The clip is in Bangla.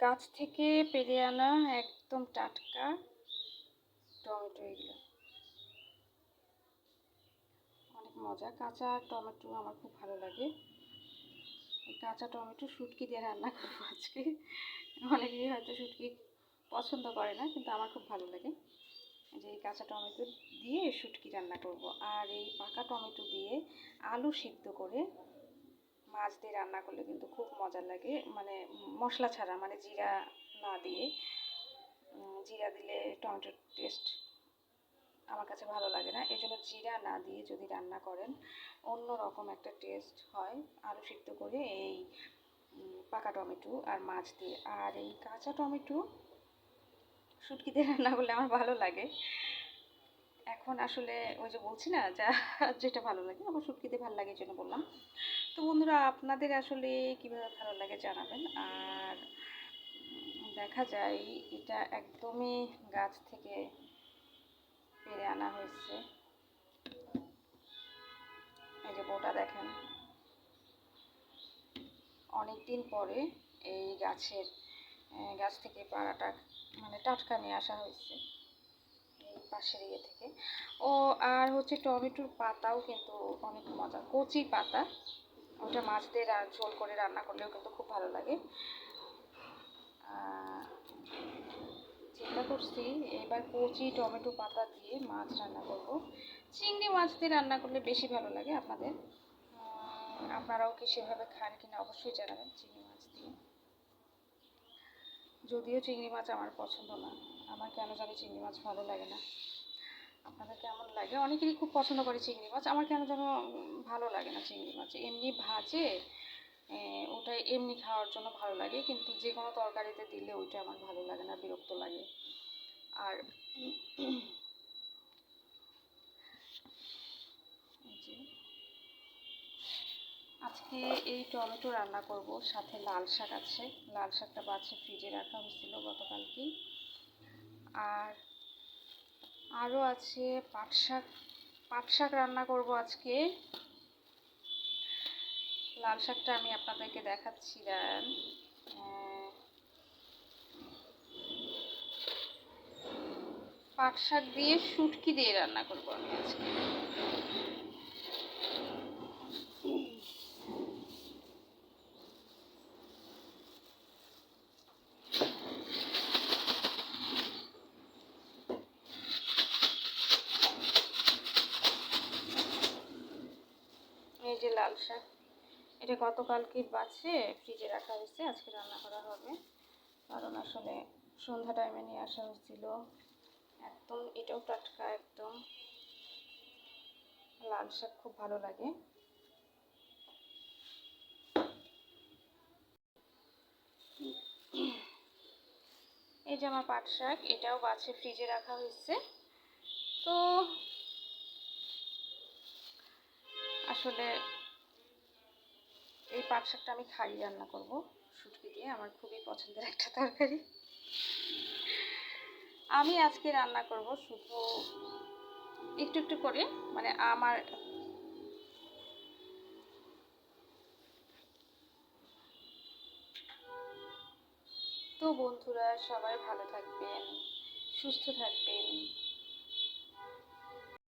গাছ থেকে পেরে আনা একদম টাটকা টমেটো এগুলো। অনেক মজা। কাঁচা টমেটো আমার খুব ভালো লাগে। কাঁচা টমেটো শুটকি দিয়ে রান্না করব আজকে। অনেকেই হয়তো শুটকি পছন্দ করে না, কিন্তু আমার খুব ভালো লাগে। যে এই কাঁচা টমেটো দিয়ে শুটকি রান্না করব। আর এই পাকা টমেটো দিয়ে আলু সিদ্ধ করে মাছ দিয়ে রান্না করলে কিন্তু খুব মজা লাগে। মানে মশলা ছাড়া মানে জিরা না দিয়ে জিরা দিলে টমেটোর টেস্ট আমার কাছে ভালো লাগে না। এই জন্য জিরা না দিয়ে যদি রান্না করেন, অন্য রকম একটা টেস্ট হয় আলু সিদ্ধ করে এই পাকা টমেটো আর মাছ দিয়ে। আর এই কাঁচা টমেটো শুটকিতে রান্না করলে আমার ভালো লাগে। এখন আসলে ওই যে বলছি না, যা যেটা ভালো লাগে, আমার শুটকিতে ভালো লাগে জন্য বললাম। তো বন্ধুরা, আপনাদের আসলে কীভাবে ভালো লাগে জানাবেন? আর দেখা যায় এটা একদমই গাছ থেকে পেরে আনা হয়েছে। এই যে বোটা দেখেন। অনেক দিন পরে এই গাছের গাছ থেকে পাড়াটা মানে টাটকা নিয়ে আসা হয়েছে। পাশের ইয়ে থেকে। ও, আর হচ্ছে টমেটোর পাতাও কিন্তু অনেক মজা কচি পাতা, ওটা মাছ দিয়ে ঝোল করে রান্না করলেও কিন্তু খুব ভালো লাগে। চিন্তা করছি, এবার কচি টমেটো পাতা দিয়ে মাছ রান্না করব। চিংড়ি মাছ দিয়ে রান্না করলে বেশি ভালো লাগে আপনাদের। আপনারাও কি সেভাবে খান কিনা অবশ্যই জানাবেন চিংড়ি মাছ দিয়ে। যদিও চিংড়ি মাছ আমার পছন্দ না। আমার কেন জানি চিংড়ি মাছ ভালো লাগে না। আপনাদের কেমন লাগে? অনেকেরই খুব পছন্দ করে চিংড়ি মাছ, আমার কেন যেন ভালো লাগে না চিংড়ি মাছ। এমনি ভাজে ওটা এমনি খাওয়ার জন্য ভালো লাগে, কিন্তু যে কোনো তরকারিতে দিলে ওইটা আমার ভালো লাগে না, বিরক্ত লাগে। আর আজকে এই টমেটো রান্না করব, সাথে লাল শাক আছে। লাল শাকটা বাছে ফ্রিজে রাখা হয়েছিল গতকালকেই। আর আরও আছে পাট শাক পাট শাক রান্না করব আজকে। লাল শাকটা আমি আপনাদেরকে দেখাচ্ছি, দাঁড়ান। পাট শাক দিয়ে শুটকি দিয়ে রান্না করব আমি আজকে। এই যে লাল শাক, এটা গতকালকে বাছে, ফ্রিজে রাখা হয়েছে, আজকে রান্না করা হবে। কারণ আসলে সন্ধ্যা টাইমে নিয়ে আসা হয়েছিল। একদম এটাও টাটকা, একদম লাল শাক খুব ভালো লাগে। এই যে আমার পাট শাক, এটাও বাছে, ফ্রিজে রাখা হয়েছে। তো আসলে এই পাট শাকটা আমি খাই, রান্না করব। শুটকি দিয়ে, আমার খুবই পছন্দের একটা তরকারি। আমি আজকে রান্না করব শুধু একটু একটু করে মানে আমার তো বন্ধুরা, সবাই ভালো থাকবেন, সুস্থ থাকবেন।